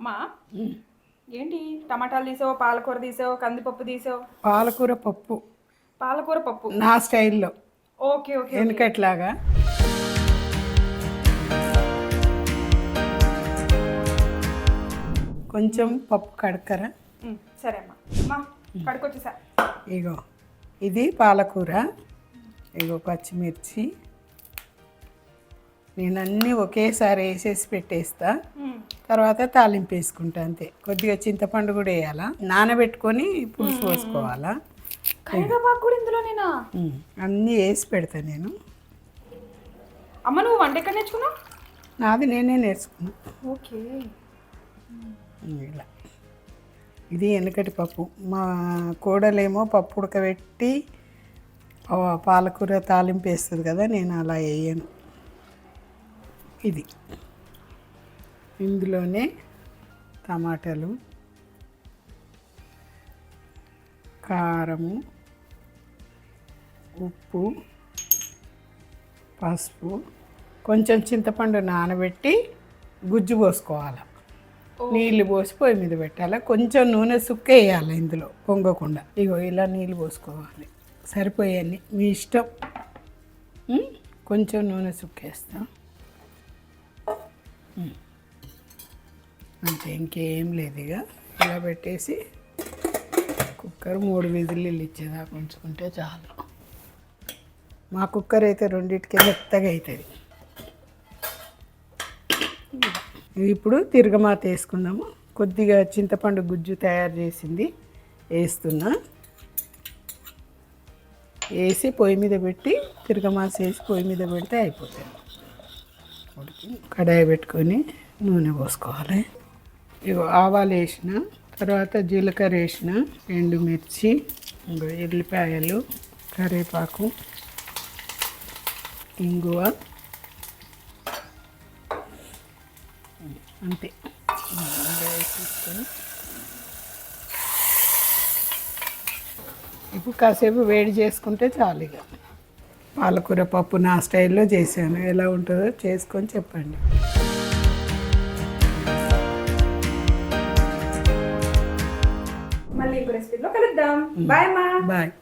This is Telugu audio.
అమ్మా ఏంటి? టమాటాలు తీసావు పాలకూర తీసావు కందిపప్పు తీసావు? పాలకూర పప్పు. పాలకూర పప్పు? నా స్టైల్లో. ఓకే ఓకే వెనకట్లాగా. కొంచెం పప్పు కడకర. సరే అమ్మా. అమ్మా కడుకొచ్చేసా ఇగో ఇది పాలకూర. ఇగో పచ్చిమిర్చి. నేను అన్నీ ఒకేసారి వేసేసి పెట్టేస్తా. తర్వాత తాలింపు వేసుకుంటా అంతే. కొద్దిగా చింతపండు కూడా వేయాలా? నానబెట్టుకొని పులుసు పోసుకోవాలా? అన్నీ వేసి పెడతా నేను. అమ్మ నువ్వు వంట ఎక్కడ నేర్చుకున్నావు? నాది నేనే నేర్చుకున్నా. ఓకే. ఇలా. ఇది వెనకటి పప్పు. మా కోడలేమో పప్పు ఉడకబెట్టి పాలకూర తాలింపు వేస్తుంది కదా నేను అలా వేయను. ఇది. ఇందులోనే టమాటాలు కారము ఉప్పు పసుపు కొంచెం చింతపండు నానబెట్టి గుజ్జు పోసుకోవాలి. నీళ్ళు పోసి పొయ్యి మీద పెట్టాలి. కొంచెం నూనె సుక్క వేయాలి ఇందులో పొంగకుండా. ఇగో ఇలా నీళ్ళు పోసుకోవాలి. సరిపోయాన్ని మీ ఇష్టం? కొంచెం నూనె సుక్కేస్తాం. అంతే ఇంకేం లేదు ఇక. ఇలా పెట్టేసి కుక్కర్ మూడు విధులు ఇచ్చేదాకా ఉంచుకుంటే చాలు. మా కుక్కర్ అయితే రెండింటికి మెత్తగా అవుతుంది ఇప్పుడు తిరగమాత వేసుకుందాము. కొద్దిగా చింతపండు గుజ్జు తయారు చేసింది వేస్తున్నా. వేసి పొయ్యి మీద పెట్టి తిరగమాత వేసి పొయ్యి మీద పెడితే అయిపోతుంది. కడాయి పెట్టుకొని నూనె పోసుకోవాలి. ఇగో ఆవాలు వేసిన తర్వాత జీలకర్ర వేసిన ఎండుమిర్చి ఇంకో ఎల్లిపాయలు కరివేపాకు ఇంగువ అంతే. ఇప్పుడు కాసేపు వేడి చేసుకుంటే చాలు ఇక పాలకూర పప్పు నా స్టైల్లో చేశాను. ఎలా ఉంటుందో చేసుకొని చెప్పండి. మళ్ళీ ఇంకో రెసిపీలో కలుద్దాం. బాయ్ అమ్మా. బాయ్